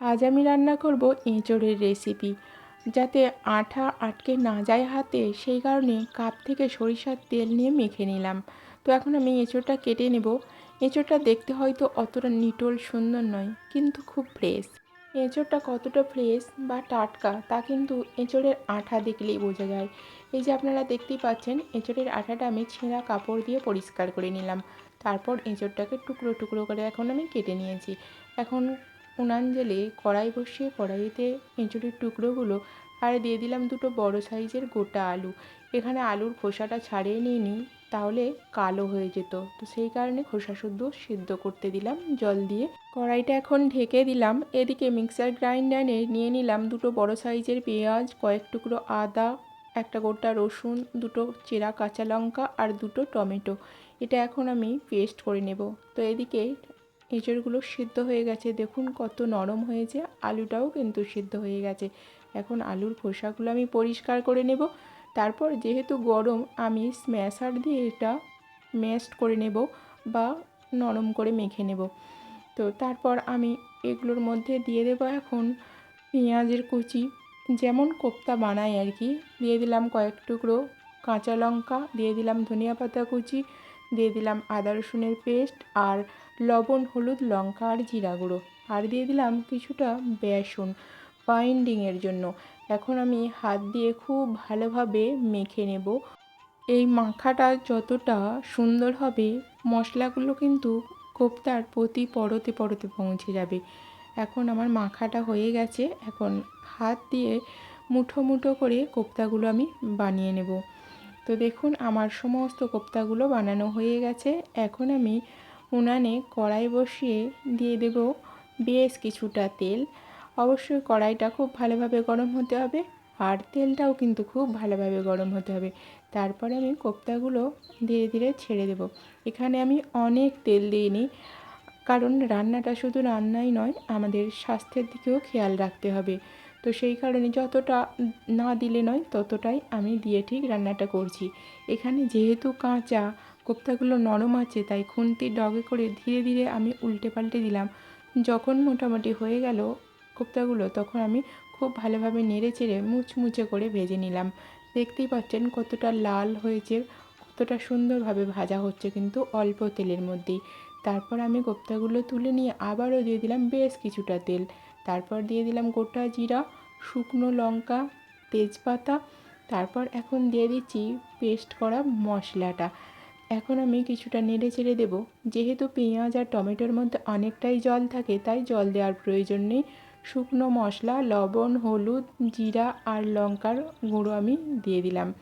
আজ আমি রান্না করব এঁচোড়ের রেসিপি। যাতে আঠা আটকে না যায় হাতে, সেই কারণে কাপ থেকে সরিষার তেল নিয়ে মেখে নিলাম। তো এখন আমি এঁচোড়টা কেটে নেব। এঁচোড়টা দেখতে হয়তো অতটা নিটল সুন্দর নয়, কিন্তু খুব ফ্রেশ। এঁচোড়টা কতটা ফ্রেশ বা টাটকা, তা কিন্তু এঁচোড়ের আঠা দেখলেই বোঝা যায়। এই যে আপনারা দেখতেই পাচ্ছেন, এঁচোড়ের আঠাটা আমি ছেঁড়া কাপড় দিয়ে পরিষ্কার করে নিলাম। তারপর এঁচোড়টাকে টুকরো টুকরো করে এখন আমি কেটে নিয়েছি। এখন উনান জেলে কড়াই বসিয়ে কড়াইতে এঁচুড়ের টুকরোগুলো আর দিয়ে দিলাম দুটো বড় সাইজের গোটা আলু। এখানে আলুর খোসাটা ছাড়িয়ে নিয়ে নিই, তাহলে কালো হয়ে যেত। তো সেই কারণে খোসা শুদ্ধ সিদ্ধ করতে দিলাম জল দিয়ে। কড়াইটা এখন ঢেকে দিলাম। এদিকে মিক্সার গ্রাইন্ডারে নিয়ে নিলাম দুটো বড় সাইজের পেঁয়াজ, কয়েক টুকরো আদা, একটা গোটা রসুন, দুটো চেরা কাঁচা লঙ্কা আর দুটো টমেটো। এটা এখন আমি পেস্ট করে নেব। তো এদিকে এঁচড়গুলো সিদ্ধ হয়ে গেছে। দেখুন কত নরম হয়েছে। আলুটাও কিন্তু সিদ্ধ হয়ে গেছে। এখন আলুর খোসাগুলো আমি পরিষ্কার করে নেব। তারপর যেহেতু গরম, আমি স্ম্যাশার দিয়ে এটা ম্যাশড করে নেব বা নরম করে মেখে নেব। তো তারপর আমি এগুলোর মধ্যে দিয়ে দেবো এখন পেঁয়াজের কুচি। যেমন কোপ্তা বানাই আর কি। দিয়ে দিলাম কয়েক টুকরো কাঁচা লঙ্কা, দিয়ে দিলাম ধনিয়া পাতা কুচি, দিয়ে দিলাম আদা রসুনের পেস্ট আর লবণ, হলুদ, লঙ্কা আর জিরা গুঁড়ো। আর দিয়ে দিলাম কিছুটা বেসন বাইন্ডিংয়ের জন্য। এখন আমি হাত দিয়ে খুব ভালোভাবে মেখে নেব। এই মাখাটা যতটা সুন্দর হবে, মশলাগুলো কিন্তু কোপ্তার প্রতি পরতে পরতে পৌঁছে যাবে। এখন আমার মাখাটা হয়ে গেছে। এখন হাত দিয়ে মুঠো মুঠো করে কোপ্তাগুলো আমি বানিয়ে নেব। তো দেখুন, আমার সমস্ত কোপ্তাগুলো বানানো হয়ে গেছে। এখন আমি উনানে কড়াই বসিয়ে দিয়ে দেব বেশ কিছুটা তেল। অবশ্যই কড়াইটা খুব ভালোভাবে গরম হতে হবে আর তেলটাও কিন্তু খুব ভালোভাবে গরম হতে হবে। তারপরে আমি কোপ্তাগুলো ধীরে ধীরে ছেড়ে দেব। এখানে আমি অনেক তেল দিইনি, কারণ রান্নাটা শুধু রান্নাই নয়, আমাদের স্বাস্থ্যের দিকেও খেয়াল রাখতে হবে। তো সেই কারণে যতটা না দিলে নয়, ততটাই আমি দিয়ে ঠিক রান্নাটা করছি। এখানে যেহেতু কাঁচা কোপ্তাগুলো নরম আছে, তাই খুন্তির ডগে করে ধীরে ধীরে আমি উল্টে পাল্টে দিলাম। যখন মোটামুটি হয়ে গেল কোপ্তাগুলো, তখন আমি খুব ভালোভাবে নেড়ে চেড়ে মুচমুচে করে ভেজে নিলাম। দেখতেই পাচ্ছেন কতটা লাল হয়েছে, কতটা সুন্দরভাবে ভাজা হচ্ছে কিন্তু অল্প তেলের মধ্যেই। তারপর আমি কোপ্তাগুলো তুলে নিয়ে আবারও দিয়ে দিলাম বেশ কিছুটা তেল। তারপর দিয়ে দিলাম গোটা জিরা, শুকনো লঙ্কা, তেজপাতা। তারপর এখন দিয়ে দিচ্ছি পেস্ট করা মশলাটা। এখন আমি কিছুটা নেড়ে চেড়ে দেবো। যেহেতু পেঁয়াজ আর টমেটোর মধ্যে অনেকটাই জল থাকে, তাই জল দেওয়ার প্রয়োজন নেই। শুকনো মশলা, লবণ, হলুদ, জিরা আর লঙ্কার গুঁড়ো আমি দিয়ে দিলাম।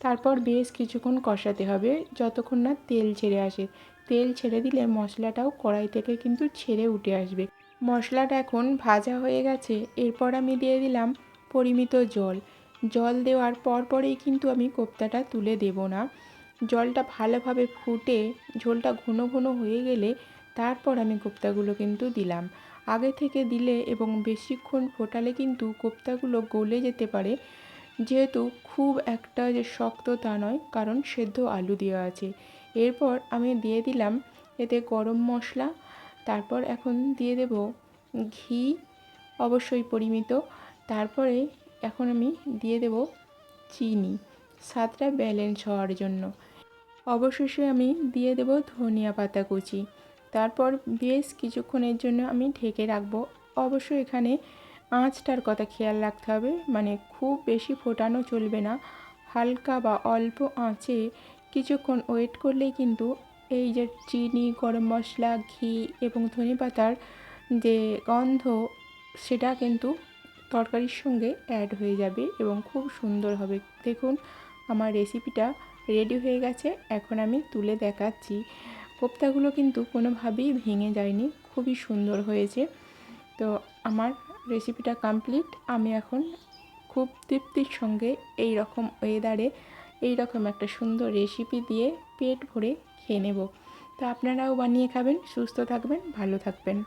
তারপর বেশ কিছুক্ষণ কষাতে হবে, যতক্ষণ না তেল ছেড়ে আসে। তেল ছেড়ে দিলে মশলাটাও কড়াই থেকে কিন্তু ছেড়ে উঠে আসবে। মশলাটা এখন ভাজা হয়ে গেছে, এরপর আমি দিয়ে দিলাম পরিমিত জল। জল দেওয়ার পরপরেই কিন্তু আমি কোপ্তাটা তুলে দেব না। জলটা ভালোভাবে ফুটে ঝোলটা ঘন ঘন হয়ে গেলে তারপর আমি কোপ্তাগুলো কিন্তু দিলাম। আগে থেকে দিলে এবং বেশিক্ষণ ফোটালে কিন্তু কোপ্তাগুলো গলে যেতে পারে, যেহেতু খুব একটা যে শক্ত তা নয়, কারণ সেদ্ধ আলু দেওয়া আছে। এরপর আমি দিয়ে দিলাম এতে গরম মশলা, তারপর এখন দিয়ে দেব ঘি, অবশ্যই পরিমিত। তারপরে এখন আমি দিয়ে দেব চিনি, স্বাদটা ব্যালেন্স হওয়ার জন্য। অবশেষে আমি দিয়ে দেব ধনিয়া পাতা কুচি। তারপর বেশ কিছুক্ষণের জন্য আমি ঢেকে রাখব। অবশ্যই এখানে আঁচটার কথা খেয়াল রাখতে হবে মানে খুব বেশি ফোটানো চলবে না। হালকা বা অল্প আঁচে কিছুক্ষণ ওয়েট করলেই কিন্তু এই যে চিনি, গরম মশলা, ঘি এবং ধনে পাতার যে গন্ধ, সেটা কিন্তু তরকারির সঙ্গে অ্যাড হয়ে যাবে এবং খুব সুন্দর হবে। দেখুন, আমার রেসিপিটা রেডি হয়ে গেছে। এখন আমি তুলে দেখাচ্ছি। কোপ্তাগুলো কিন্তু কোনোভাবেই ভেঙে যায়নি। খুবই সুন্দর হয়েছে। তো আমার রেসিপিটা কমপ্লিট। আমি এখন খুব তৃপ্তির সঙ্গে এই রকম ওয়েদারে এই রকম একটা সুন্দর রেসিপি দিয়ে পেট ভরে খেয়ে নেব। তো আপনারাও বানিয়ে খাবেন, সুস্থ থাকবেন, ভালো থাকবেন।